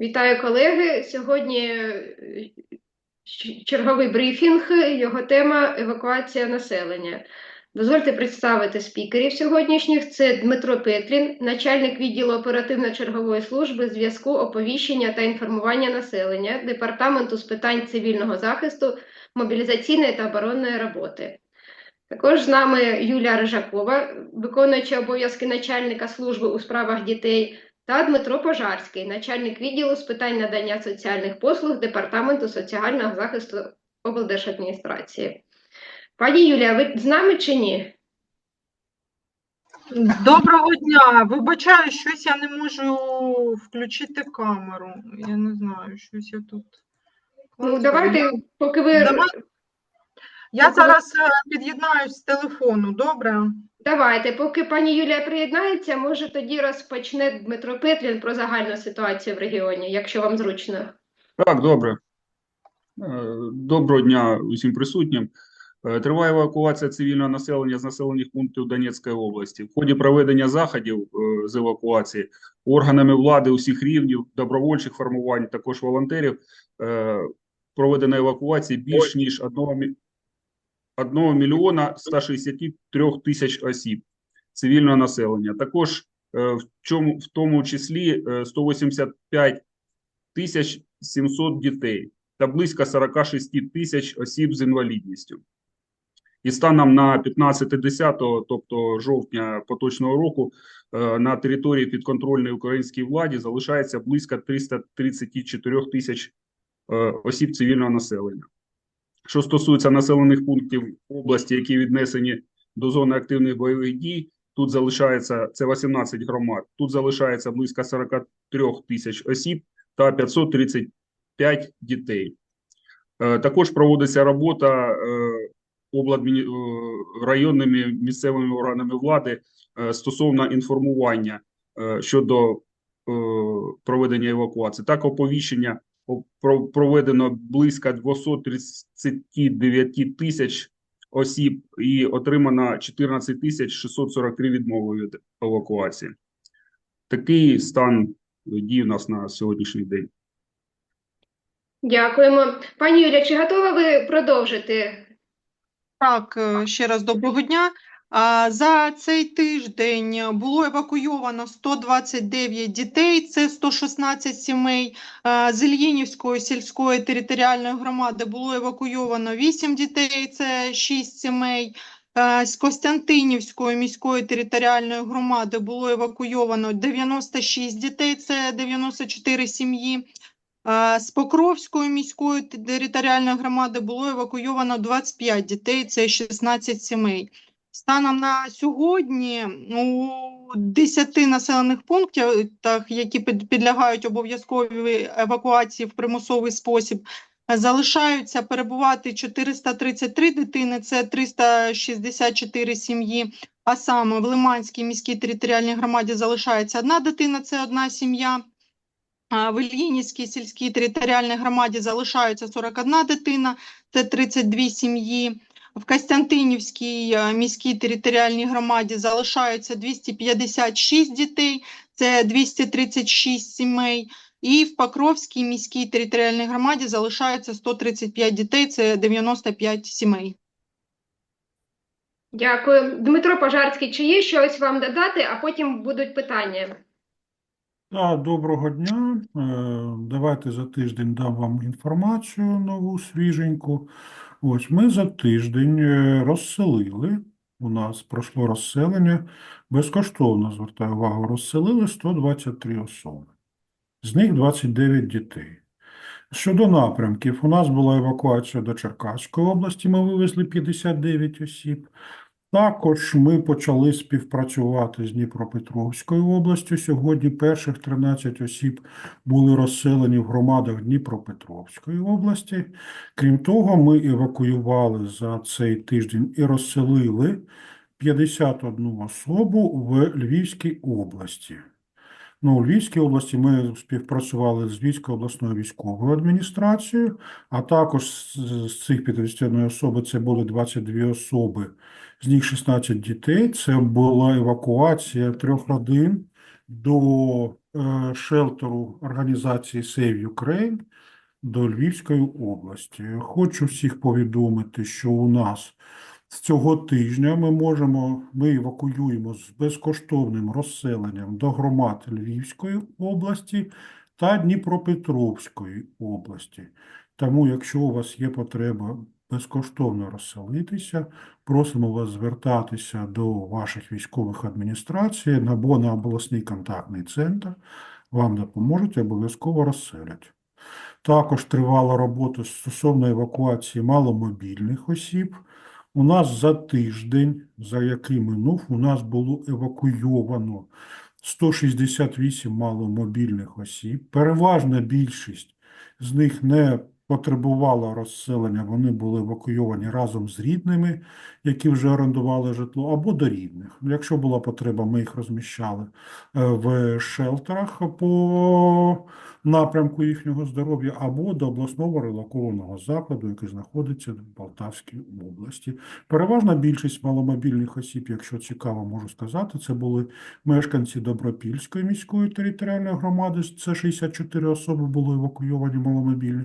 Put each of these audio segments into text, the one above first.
Вітаю колеги. Сьогодні е, черговий брифінг. Його тема евакуація населення. Дозвольте представити спікерів сьогоднішніх. Це Дмитро Петрін, начальник відділу оперативно-чергової служби зв'язку, оповіщення та інформування населення Департаменту з питань цивільного захисту, мобілізаційної та оборонної роботи. Також з нами Юлія Рижакова, виконуюча обов'язки начальника служби у справах дітей, та Дмитро Пожарський, начальник відділу з питань надання соціальних послуг Департаменту соціального захисту облдержадміністрації. Пані Юлія, ви з нами чи ні? Доброго дня. Вибачаю, щось я не можу включити камеру. Я не знаю, щось я тут. Ну, давайте, поки ви Давай. Я зараз е, під'єднаюсь з телефону, добре? давайте, поки пані Юлія приєднається, може тоді розпочне Дмитро Петлін про загальну ситуацію в регіоні, якщо вам зручно. Так, добре. Е, Доброго дня усім присутнім. Е, Триває евакуація цивільного населення з населених пунктів Донецької області. В ході проведення заходів з евакуації органами влади усіх рівнів, добровольчих формувань, також волонтерів проведено евакуації більш ніж 1, 1 мільйона 163 тисяч осіб цивільного населення. Також е, в, чому, в тому числі е, 185 тисяч 700 дітей та близько 46 тисяч осіб з інвалідністю. І станом на 15.10, тобто жовтня поточного року, е, на території підконтрольної українській владі залишається близько 334 тисяч е, осіб цивільного населення. Що стосується населених пунктів області, які віднесені до зони активних бойових дій, тут залишається це 18 громад. Тут залишається близько 43 тисяч осіб та 535 дітей. Е, Також проводиться робота е, обладміні... е, районними місцевими органами влади стосовно інформування щодо проведення евакуації. Так, оповіщення проведено близько 239 тисяч осіб і отримано 14 тисяч 643 відмови від евакуації. Такий стан дій у нас на сьогоднішній день. Дякуємо. Пані Юлія, чи готова ви продовжити? Так, е, ще раз доброго дня. За цей тиждень було евакуйовано 129 дітей, це 116 сімей. З Ільїнівської сільської територіальної громади було евакуйовано 8 дітей, це 6 сімей. З Костянтинівської міської територіальної громади було евакуйовано 96 дітей, це 94 сім'ї. З Покровської міської територіальної громади було евакуйовано 25 дітей, це 16 сімей. Станом на сьогодні у 10 населених пунктах, які під- підлягають обов'язковій евакуації в примусовий спосіб, залишаються перебувати 433 дитини, це 364 сім'ї. А саме в Лиманській міській територіальній громаді залишається одна дитина, це одна сім'я. В Ільїнівській сільській територіальній громаді залишаються 41 дитина, це 32 сім'ї. В Костянтинівській е, міській територіальній громаді залишаються 256 дітей, це 236 сімей. І в Покровській міській територіальній громаді залишається 135 дітей, це 95 сімей. Дякую. Дмитро Пожарський, чи є щось вам додати, а потім будуть питання? Так, доброго дня. Е, Давайте за тиждень дам вам інформацію нову, свіженьку. Ось ми за тиждень е, розселили, у нас пройшло розселення, безкоштовно, звертаю увагу, розселили 123 особи. З них 29 дітей. Щодо напрямків, у нас була евакуація до Черкаської області, ми вивезли 59 осіб. Також ми почали співпрацювати з Дніпропетровською областю. Сьогодні перших 13 осіб були розселені в громадах Дніпропетровської області. Крім того, ми евакуювали за цей тиждень і розселили 51 особу в Львівській області. Ну, у Львівській області ми співпрацювали з Львівською обласною військовою адміністрацією, а також з, цих 51 особи це були 22 особи, з них 16 дітей. Це була евакуація трьох родин до е, шелтеру організації Save Ukraine до Львівської області. Хочу всіх повідомити, що у нас з цього тижня ми можемо, ми евакуюємо з безкоштовним розселенням до громад Львівської області та Дніпропетровської області. Тому, якщо у вас є потреба безкоштовно розселитися, просимо вас звертатися до ваших військових адміністрацій або на обласний контактний центр. Вам допоможуть обов'язково розселять. Також тривала робота стосовно евакуації маломобільних осіб. У нас за тиждень, за який минув, у нас було евакуйовано 168 маломобільних осіб. Переважна більшість з них не потребувала розселення, вони були евакуйовані разом з рідними, які вже орендували житло, або до рідних. Якщо була потреба, ми їх розміщали е, в шелтерах по напрямку їхнього здоров'я, або до обласного релокованого закладу, який знаходиться в Полтавській області. Переважна більшість маломобільних осіб, якщо цікаво, можу сказати, це були мешканці Добропільської міської територіальної громади, це 64 особи були евакуйовані маломобільні,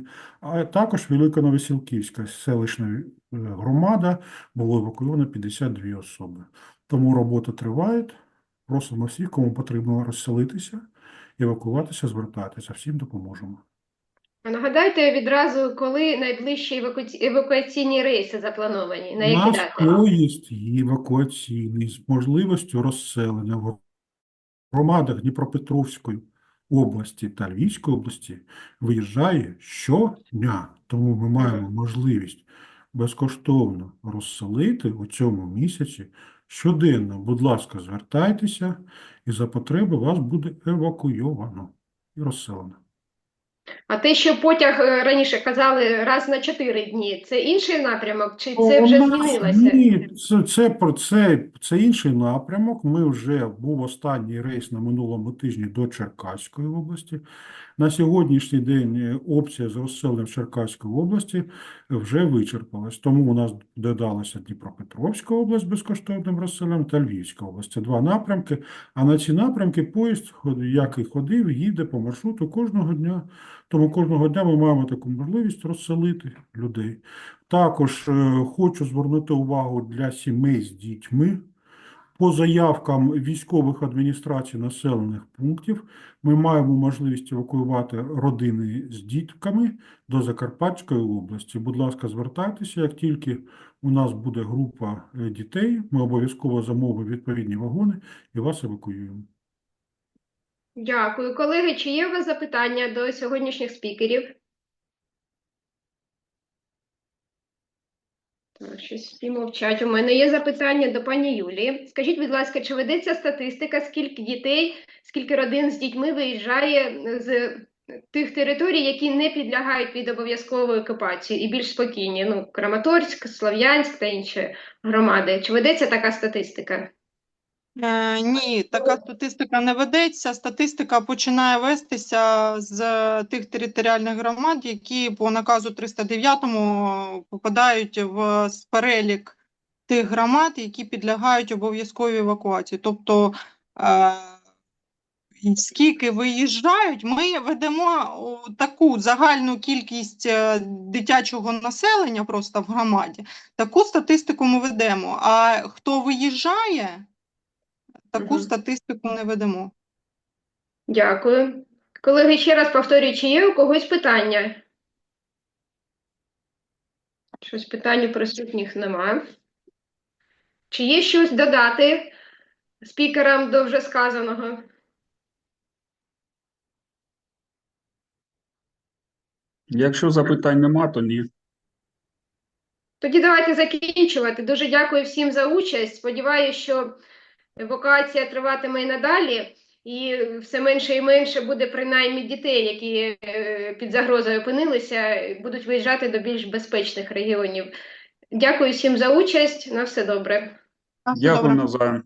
а також Великоновосілківська селищна е, громада було евакуйовано 52 особи. Тому робота триває. Просимо всіх, кому потрібно розселитися, евакуватися, звертатися. Всім допоможемо. А Нагадайте відразу, коли найближчі еваку- евакуаційні рейси заплановані, на У які нас дати? поїзд є евакуаційний з можливістю розселення в громадах Дніпропетровської області та Львівської області виїжджає щодня. Тому ми маємо можливість безкоштовно розселити у цьому місяці щоденно. Будь ласка, звертайтеся, і за потреби вас буде евакуйовано і розселено. А те, що потяг е, раніше казали раз на 4 дні, це інший напрямок, чи це вже змінилося? Ні, це, це, про це, це інший напрямок. Ми вже був останній рейс на минулому тижні до Черкаської області. На сьогоднішній день е, опція з розселенням Черкаської області вже вичерпалась. Тому у нас додалася Дніпропетровська область безкоштовним розселенням та Львівська область. Це два напрямки. А на ці напрямки поїзд, ход- який ходив, їде по маршруту кожного дня. Тому кожного дня ми маємо таку можливість розселити людей. Також е, хочу звернути увагу для сімей з дітьми. По заявкам військових адміністрацій населених пунктів ми маємо можливість евакуювати родини з дітками до Закарпатської області. Будь ласка, звертайтеся, як тільки у нас буде група е, дітей, ми обов'язково замовимо відповідні вагони і вас евакуюємо. Дякую. Колеги, чи є у вас запитання до сьогоднішніх спікерів? Так, щось всі мовчать. У мене є запитання до пані Юлії. Скажіть, будь ласка, чи ведеться статистика, скільки дітей, скільки родин з дітьми виїжджає з тих територій, які не підлягають під обов'язкової окупації і більш спокійні? Ну, Краматорськ, Слов'янськ та інші громади. Чи ведеться така статистика? Е, Ні, така статистика не ведеться. Статистика починає вестися з тих територіальних громад, які по наказу 309 попадають в перелік тих громад, які підлягають обов'язковій евакуації. Тобто, е, скільки виїжджають, ми ведемо таку загальну кількість е, дитячого населення просто в громаді. Таку статистику ми ведемо. А хто виїжджає? Таку Мгм. статистику не ведемо. Дякую. Колеги, ще раз повторюю, чи є у когось питання? Щось питань у присутніх нема. Чи є щось додати спікерам до вже сказаного? Якщо запитань нема, то ні. Тоді давайте закінчувати. Дуже дякую всім за участь. Сподіваюся, що евакуація триватиме і надалі, і все менше і менше буде принаймні дітей, які е, під загрозою опинилися, будуть виїжджати до більш безпечних регіонів. Дякую всім за участь. На все добре. Дякую навзаєм.